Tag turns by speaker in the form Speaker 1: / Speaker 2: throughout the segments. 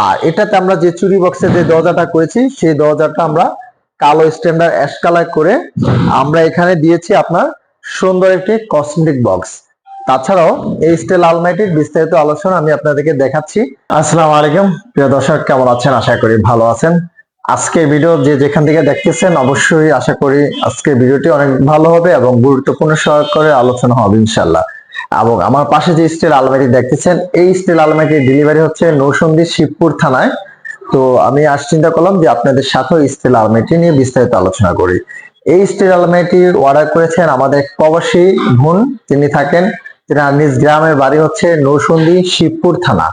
Speaker 1: আর এটাতে আমরা যে চুরি বক্সে যে দরজাটা করেছি, সেই দরজাটা আমরা কালো স্ট্যান্ডার্ড অ্যাশ কালার করে আমরা এখানে দিয়েছি আপনার সুন্দর একটি কসমেটিক বক্স তাছাড়াও এই স্টেল আলমারিটির বিস্তারিত আলোচনা আমি আপনাদেরকে দেখাচ্ছি। আসসালামু আলাইকুম, প্রিয় দর্শক, কেমন আছেন? আশা করি ভালো আছেন। আজকের ভিডিও যে যেখান থেকে দেখতেছেন, অবশ্যই আশা করি আজকের ভিডিওটি অনেক ভালো হবে এবং গুরুত্বপূর্ণ সহকারে আলোচনা হবে ইনশাল্লাহ এবং আমার পাশে যে স্টিল আলমারি দেখতেছেন, এই স্টিল আলমারিটির ডেলিভারি হচ্ছে নৌসন্দি শিবপুর থানায়। তো আমি আজ চিন্তা করলাম যে আপনাদের সাথে স্টিল আলমারিটি নিয়ে বিস্তারিত আলোচনা করি। এই স্টিল আলমারিটি অর্ডার করেছেন আমাদের এক প্রবাসী বোন, তিনি থাকেন, তেনার নিজ গ্রামের বাড়ি হচ্ছে নৌসন্দি শিবপুর থানা।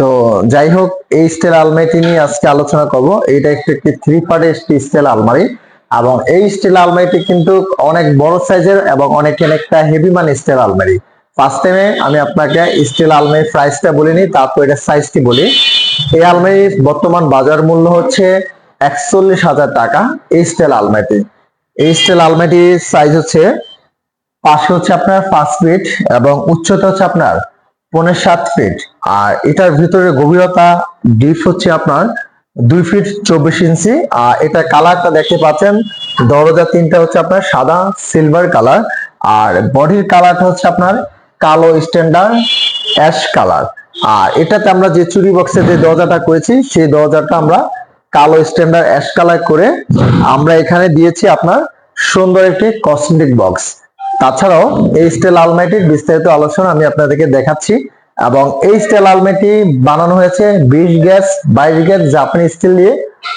Speaker 1: তো যাই হোক, এই স্টিল আলমারিটি নিয়ে আজকে আলোচনা করব। এটা একটু একটি থ্রি পার্টের স্টিল আলমারি এবং এই স্টিল আলমারিটি কিন্তু অনেক বড় সাইজের এবং অনেক অনেকটা হেভি মানে স্টিল আলমারি। ফার্স্ট টাইমে আমি আপনাকে স্টিল আলমারির প্রাইসটা বলিনি, তারপর এটা সাইজটি বলি। এই আলমারির বর্তমান বাজার মূল্য হচ্ছে একচল্লিশ হাজার টাকা এই স্টিল আলমারিটি। এই স্টিল আলমারিটির সাইজ হচ্ছে, পাশে হচ্ছে আপনার পাঁচ ফিট এবং উচ্চতা হচ্ছে আপনার পনেরো সাত ফিট আর এটার ভিতরে গভীরতা ডিপ হচ্ছে আপনার দুই ফিট চব্বিশ ইঞ্চি। আর এটা কালারটা দেখতে পাচ্ছেন, দরজা তিনটা হচ্ছে আপনার সাদা সিলভার কালার আর বডির কালারটা হচ্ছে আপনার কালো স্ট্যান্ডার্ড অ্যাশ কালার আর এটাতে আমরা যে চুরি বক্সে যে দরজাটা করেছি, সেই দরজাটা আমরা কালো স্ট্যান্ডার্ড অ্যাশ কালার করে আমরা এখানে দিয়েছি আপনার সুন্দর একটি কসমেটিক বক্স তাছাড়াও এই স্টেল আলমারিটির বিস্তারিত আলোচনা আমি আপনাদেরকে দেখাচ্ছি এবং এই স্টেল আলমারিটি বানানো হয়েছে বিশ গ্যাস, বাইশ গ্যাস জাপানি স্টিল দিয়ে।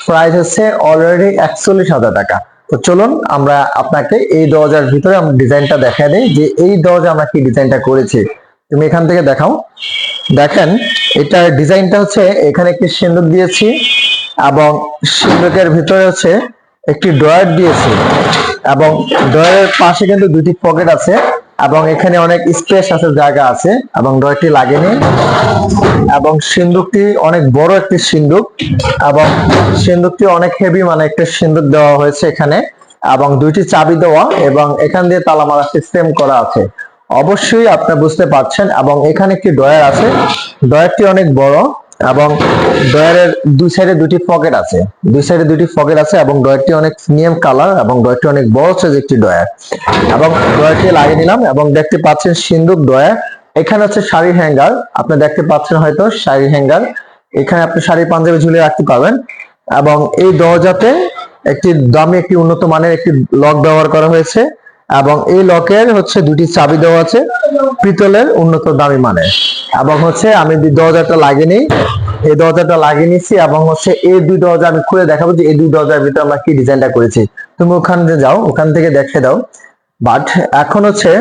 Speaker 1: প্রাইস হচ্ছে অলরেডি একচল্লিশ হাজার টাকা। তো চলুন আমরা আপনাকে এই দরজার ভিতরে আমরা ডিজাইনটা দেখা দিই। যে এই দরজা আমরা কি ডিজাইনটা করেছি, তুমি এখান থেকে দেখাও। দেখেন, এটার ডিজাইনটা হচ্ছে, এখানে একটি সিন্দুক দিয়েছি এবং সিন্দুকের ভিতরে হচ্ছে একটি ড্রয়ার দিয়েছি এবং ড্রয়ারের পাশে কিন্তু দুটি পকেট আছে। এবং এখানে অনেক স্পেস আছে, জায়গা আছে এবং ড্রয়ারটি লাগেনি এবং সিন্দুকটি অনেক বড় একটি সিন্দুক এবং সিন্দুকটি অনেক হেভি মানে একটা সিন্দুক দেওয়া হয়েছে এখানে এবং দুইটি চাবি দেওয়া এবং এখান দিয়ে তালা মারা সিস্টেম করা আছে। অবশ্যই আপনি বুঝতে পারছেন এবং এখানে একটি ড্রয়ার আছে, ড্রয়ারটি অনেক বড় এবং ড্রয়ারের দুই সাইডে দুটি পকেট আছে। দুই সাইডে দুটি পকেট আছে এবং ড্রয়ারটি অনেক নিয়ম কালার এবং ড্রয়ারটি অনেক বড় সাইজ একটি ড্রয়ার। এবং ড্রয়ারটি লাগিয়ে নিলাম এবং দেখতে পাচ্ছেন সিন্দুক ড্রয়ার। এখানে হচ্ছে শাড়ি হ্যাঙ্গার। আপনি দেখতে পাচ্ছেন হয়তো শাড়ি হ্যাঙ্গার। এখানে আপনি শাড়ি পাঞ্জাবি ঝুলিয়ে রাখতে পারবেন। এবং এই দরজাতে একটি দামি, একটি উন্নত মানের একটি লক ব্যবহার করা হয়েছে। এবং এই লকের হচ্ছে দুটি চাবি দেওয়া আছে পিতলের উন্নত দামি মানের। এবং হচ্ছে আমি দরজাটা লাগিয়ে নিই, এই দরজাটা লাগিয়ে নিচ্ছি এবং হচ্ছে এই দুই দরজা আমি খুলে দেখাবো যে এই দুই দরজার ভিতরে আমরা কি ডিজাইনটা করেছি। তুমি ওখানে যাও, ওখান থেকে দেখে দাও। বাট এখন হচ্ছে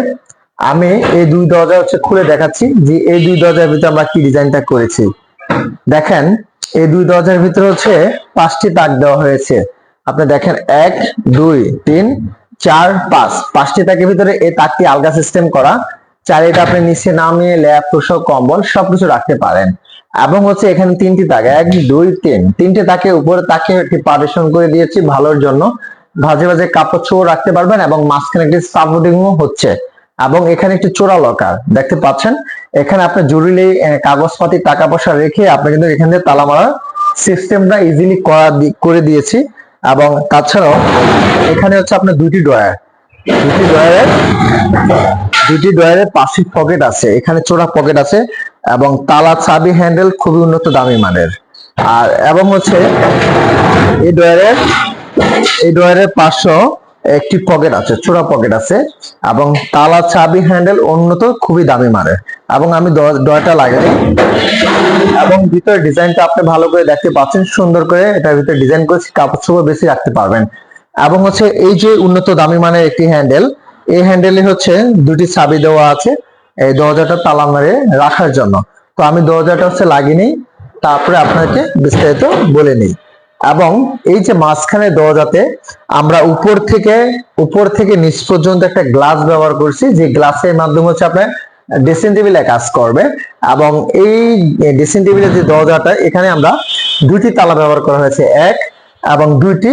Speaker 1: আমি এই দুই দরজা হচ্ছে খুলে দেখাচ্ছি যে এই দুই দরজার ভিতরে আমরা কি ডিজাইনটা করেছি। দেখেন, এই দুই দরজার ভিতরে হচ্ছে পাঁচটি তাক দেওয়া হয়েছে। আপনি দেখেন, এক, দুই, তিন চার পাঁচ। পাঁচটি তাকের ভিতরে এই তাকটি আলগা সিস্টেম করা। চারিটা আপনি নিচে নামিয়ে ল্যাপ তোষক কম্বল সবকিছু রাখতে পারেন। এবং হচ্ছে এখানে তিনটি তাক, এক, দুই, তিন। তিনটে তাকে উপরে তাকে একটি পার্টিশন করে দিয়েছি ভালোর জন্য। ভাজে ভাজে কাপড় চোর রাখতে পারবেন এবং মাঝখানে একটি সাপোর্টিং হচ্ছে। এবং এখানে একটি চোরা লকার দেখতে পাচ্ছেন? এখানে আপনি জরুরি কাগজপাতি, টাকা পয়সা রেখে আপনি কিন্তু এখান থেকে তালা মারার সিস্টেমটা ইজিলি করা করে দিয়েছি। এবং তাছাড়াও এখানে হচ্ছে আপনার দুটি ড্রয়ার। দুটি ড্রয়ারের দুটি ড্রয়ারের পাশে পকেট আছে। এখানে চোরা পকেট আছে এবং তালা, চাবি, হ্যান্ডেল খুবই উন্নত দামি মানের। আর এবং হচ্ছে এই ড্রয়ারের এই ড্রয়ারের পাশেও একটি পকেট আছে চোরা পকেট আছে এবং তালা, চাবি হ্যান্ডেল উন্নত খুবই দামি মানের এবং আমি ড্রয়ারটা লাগাই। এবং ভিতরে ডিজাইনটা আপনি ভালো করে দেখতে পাচ্ছেন, সুন্দর করে এটার ভিতরে ডিজাইন করেছি কাপড় চোপড় বেশি রাখতে পারবেন। এবং হচ্ছে এই যে উন্নত দামি মানের একটি হ্যান্ডেল এই হ্যান্ডেলে হচ্ছে দুটি চাবি দেওয়া আছে, এই দরজাটা তালা মারে রাখার জন্য। তো আমি দরজাটা হচ্ছে লাগিয়ে নিই, তারপরে আপনাকে বিস্তারিত বলে নিই। এবং এই যে মাঝখানে দরজাতে আমরা উপর থেকে উপর থেকে নিচ পর্যন্ত একটা গ্লাস ব্যবহার করছি, যে গ্লাসের মাধ্যমে হচ্ছে আপনার ড্রেসিং টেবিলে কাজ করবে এবং এই ড্রেসিং টেবিলের যে দরজাটা, এখানে আমরা দুটি তালা ব্যবহার করা হয়েছে, এক এবং দুইটি,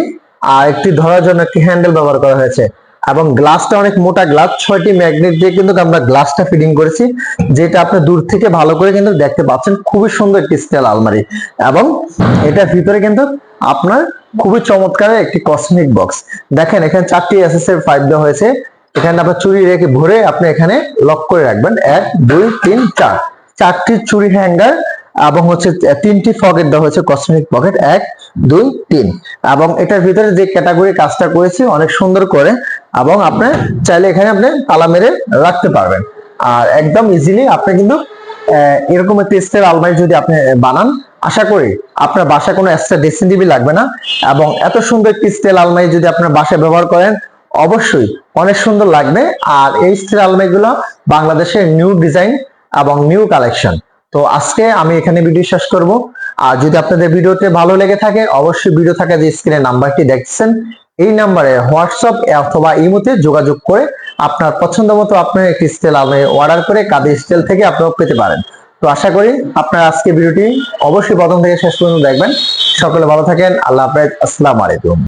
Speaker 1: আর একটি ধরার জন্য একটি হ্যান্ডেল ব্যবহার করা হয়েছে। এবং গ্লাসটা অনেক মোটা গ্লাস, ছয়টি ম্যাগনেট দিয়ে কিন্তু আমরা গ্লাসটা ফিটিং করেছি, যেটা আপনি দূর থেকে ভালো করে কিন্তু দেখতে পাচ্ছেন। খুবই সুন্দর একটি স্টাইল আলমারি এবং এটার ভিতরে কিন্তু আপনার খুবই চমৎকার একটি কসমিক বক্স দেখেন, এখানে চারটি এসএস এর পাইপ দেওয়া হয়েছে। এখানে আপনার চুরি রেখে ভরে আপনি এখানে লক করে রাখবেন। এক, দুই, তিন, চার। চারটি চুরি হ্যাঙ্গার এবং হচ্ছে তিনটি ফকেট দেওয়া হয়েছে কসমিক পকেট এক, দুই, তিন। এবং এটার ভিতরে যে ক্যাটাগরি কাজটা করেছি, অনেক সুন্দর করে এবং আপনি চাইলে এখানে আপনি তালা মেরে রাখতে পারবেন। আর একদম ইজিলি আপনি কিন্তু এরকম একটি স্টের আলমারি যদি আপনি বানান, আশা করি আপনার বাসায় কোনো এক্সট্রা ড্রেসিং টেবিল লাগবে না। এবং এত সুন্দর একটি স্টেল আলমারি যদি আপনার বাসায় ব্যবহার করেন, অবশ্যই অনেক সুন্দর লাগবে। আর এই স্টিল আলমারিগুলো বাংলাদেশের নিউ ডিজাইন এবং নিউ কালেকশন তো আজকে আমি এখানে ভিডিও শেষ করব। আর যদি আপনাদের ভিডিওতে ভালো লেগে থাকে, অবশ্যই ভিডিও থাকা যে স্ক্রিনে নাম্বারটি দেখছেন এই নাম্বারে হোয়াটসঅ্যাপ অথবা ইমোতে যোগাযোগ করে আপনার পছন্দ মতো আপনার একটি স্টেল আমি অর্ডার করে কাদের স্টেল থেকে আপনারা পেতে পারেন। তো আশা করি আপনার আজকে ভিডিওটি অবশ্যই প্রথম থেকে শেষ পর্যন্ত দেখবেন। সকলে ভালো থাকেন। আল্লাহ হাফেজ। আসসালামু আলাইকুম।